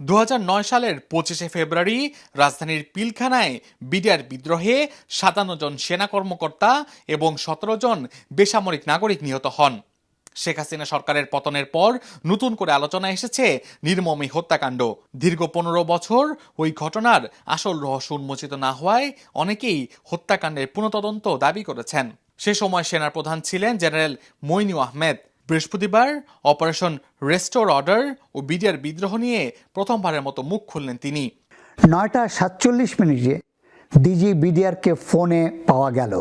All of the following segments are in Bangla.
দু হাজার নয় সালের পঁচিশে ফেব্রুয়ারি রাজধানীর পিলখানায় বিডিআর বিদ্রোহে সাতান্ন জন সেনা কর্মকর্তা এবং সতেরো জন বেসামরিক নাগরিক নিহত হন। শেখ হাসিনা সরকারের পতনের পর নতুন করে আলোচনা এসেছে নির্মম হত্যাকাণ্ড। দীর্ঘ পনেরো বছর ওই ঘটনার আসল রহস্য উন্মোচিত না হওয়ায় অনেকেই হত্যাকাণ্ডের পুনঃতদন্ত দাবি করেছেন। সে সময় সেনার প্রধান ছিলেন জেনারেল মইনু আহমেদ। বৃহস্পতিবার অপারেশন রেস্টোর অর্ডার ও বিডিআর বিদ্রোহ নিয়ে প্রথমবারের মতো মুখ খুললেন তিনি। নয়টা সাতচল্লিশ মিনিটে ডিজি বিডিআরকে ফোনে পাওয়া গেল।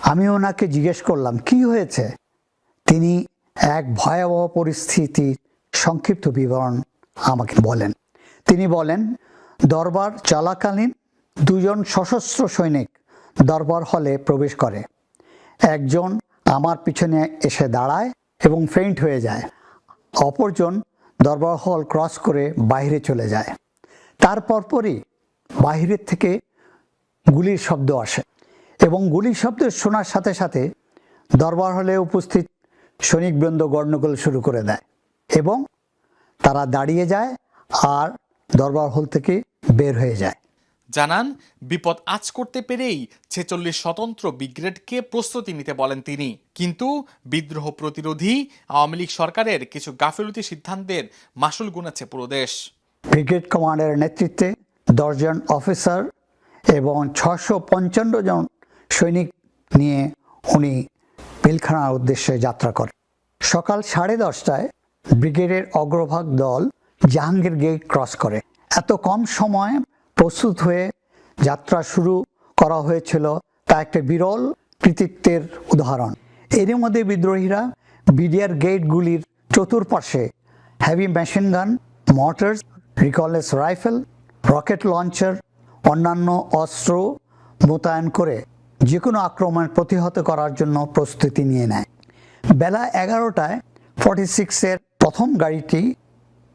আমি ওনাকে জিজ্ঞেস করলাম, কি হয়েছে? তিনি এক ভয়াবহ পরিস্থিতির সংক্ষিপ্ত বিবরণ আমাকে বলেন। তিনি বলেন, দরবার চলাকালীন দুজন সশস্ত্র সৈনিক দরবার হলে প্রবেশ করে। একজন আমার পিছনে এসে দাঁড়ায় এবং ফেইন্ট হয়ে যায়। অপরজন দরবার হল ক্রস করে বাইরে চলে যায়। তার পরপরই বাহিরের থেকে গুলির শব্দ আসে এবং গুলির শব্দ শোনার সাথে সাথে দরবার হলে উপস্থিত সৈনিকবৃন্দ গণ্ডগোল শুরু করে দেয় এবং তারা দাঁড়িয়ে যায় আর দরবার হল থেকে বের হয়ে যায়। জানান, বিপদ আজ করতে পেরেই ছেচল্লিশ স্বতন্ত্র ব্রিগেডকে প্রস্তুতি নিতে বলেন তিনি। কিন্তু বিদ্রোহ প্রতিরোধী আওয়ামী লীগ সরকারের কিছু গাফিলতি সিদ্ধান্তের মাসুল গুনেছে পুরো দেশ। ব্রিগেড কমান্ডারের নেতৃত্বে দশজন অফিসার এবং ছশো পঞ্চান্ন জন সৈনিক নিয়ে উনি পিলখানার উদ্দেশ্যে যাত্রা করেন। সকাল সাড়ে দশটায় ব্রিগেডের অগ্রভাগ দল জাহাঙ্গীর গেট ক্রস করে। এত কম সময়ে প্রস্তুত হয়ে যাত্রা শুরু করা হয়েছিল তা একটা বিরল কৃতিত্বের উদাহরণ। এরই মধ্যে বিদ্রোহীরা বিডিআর গেটগুলির চতুর্পাশে heavy machine gun mortars recoilless rifle rocket launcher অন্যান্য অস্ত্র মোতায়েন করে যে কোনো আক্রমণ প্রতিহত করার জন্য প্রস্তুতি নিয়ে নেয়। বেলা এগারোটায় ফর্টি সিক্সের প্রথম গাড়িটি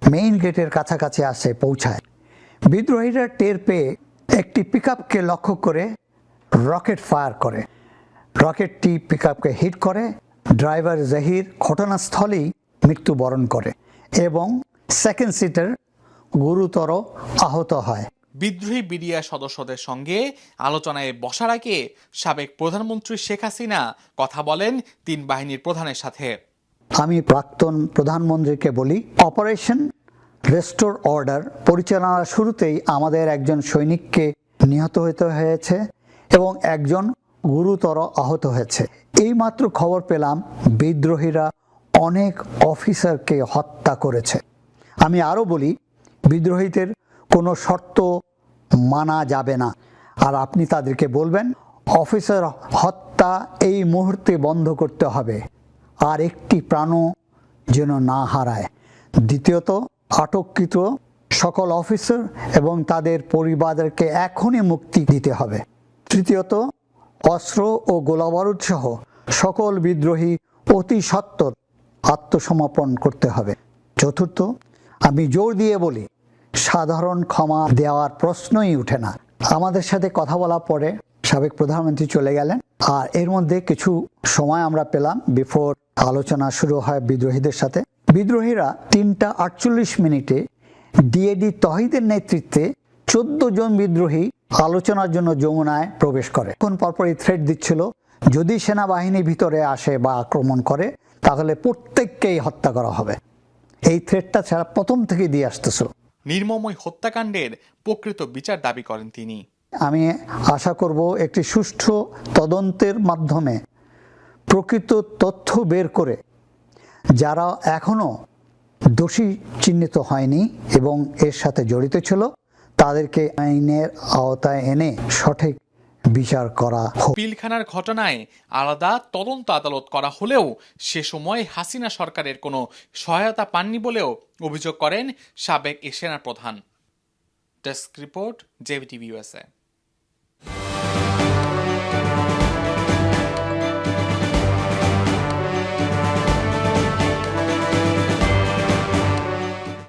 মেইন গেটের কাছাকাছি আসে, পৌঁছায়। বিদ্রোহীরা টের পেয়ে একটি পিকআপকে লক্ষ্য করে রকেট ফায়ার করে। রকেটটি পিকআপকে হিট করে ড্রাইভার জাহির ঘটনাস্থলেই মৃত্যুবরণ করে এবং সেকেন্ড সিটার গুরুতর আহত হয়। বিদ্রোহী বিডিআর সদস্যদের সঙ্গে আলোচনায় বসার আগে সাবেক প্রধানমন্ত্রী শেখ হাসিনা কথা বলেন তিন বাহিনীর প্রধানের সাথে। আমি প্রাক্তন প্রধানমন্ত্রীকে বলি অপারেশন রেস্টোর অর্ডার পরিচালনার শুরুতেই আমাদের একজন সৈনিককে নিহত হতে হয়েছে এবং একজন গুরুতর আহত হয়েছে। এইমাত্র খবর পেলাম বিদ্রোহীরা অনেক অফিসারকে হত্যা করেছে। আমি আরও বলি, বিদ্রোহীদের কোনো শর্ত মানা যাবে না। আর আপনি তাদেরকে বলবেন, অফিসার, হত্যা এই মুহূর্তে বন্ধ করতে হবে। আর একটি প্রাণও যেন না হারায়। দ্বিতীয়ত আটককৃত সকল অফিসার এবং তাদের পরিবারকে এখনই মুক্তি দিতে হবে। তৃতীয়ত, অস্ত্র ও গোলাবারুদ সহ সকল বিদ্রোহী অতি সত্বর আত্মসমর্পণ করতে হবে। চতুর্থ, আমি জোর দিয়ে বলি, সাধারণ ক্ষমা দেওয়ার প্রশ্নই উঠে না। আমাদের সাথে কথা বলার পরে সাবেক প্রধানমন্ত্রী চলে গেলেন, আর এর মধ্যে কিছু সময় আমরা পেলাম বিফোর আলোচনা শুরু হয় বিদ্রোহীদের সাথে। বিদ্রোহীরা তিনটা আটচল্লিশ মিনিটে ডিএডি তহিদের নেতৃত্বে চোদ্দ জন বিদ্রোহী আলোচনার জন্য যমুনায় প্রবেশ করে। এখন পরপরই থ্রেট দিচ্ছিল যদি সেনাবাহিনী ভিতরে আসে বা আক্রমণ করে তাহলে প্রত্যেককেই হত্যা করা হবে। এই থ্রেটটা ছাড়া প্রথম থেকে দিয়ে আসতেছিল নির্মময় হত্যাকাণ্ডের প্রকৃত বিচার দাবি করেন তিনি। আমি আশা করব একটি সুষ্ঠু তদন্তের মাধ্যমে প্রকৃত তথ্য বের করে যারা এখনও দোষী চিহ্নিত হয়নি এবং এর সাথে জড়িত ছিল, তাদেরকে আইনের আওতায় এনে সঠিক বিচার করা পিলখানার ঘটনায় আলাদা তদন্ত আদালত করা হলেও সে সময় হাসিনা সরকারের কোনো সহায়তা পাননি বলেও অভিযোগ করেন সাবেক এ সেনা প্রধান ডেস্ক রিপোর্ট, জেভিটিভি ইউএসএ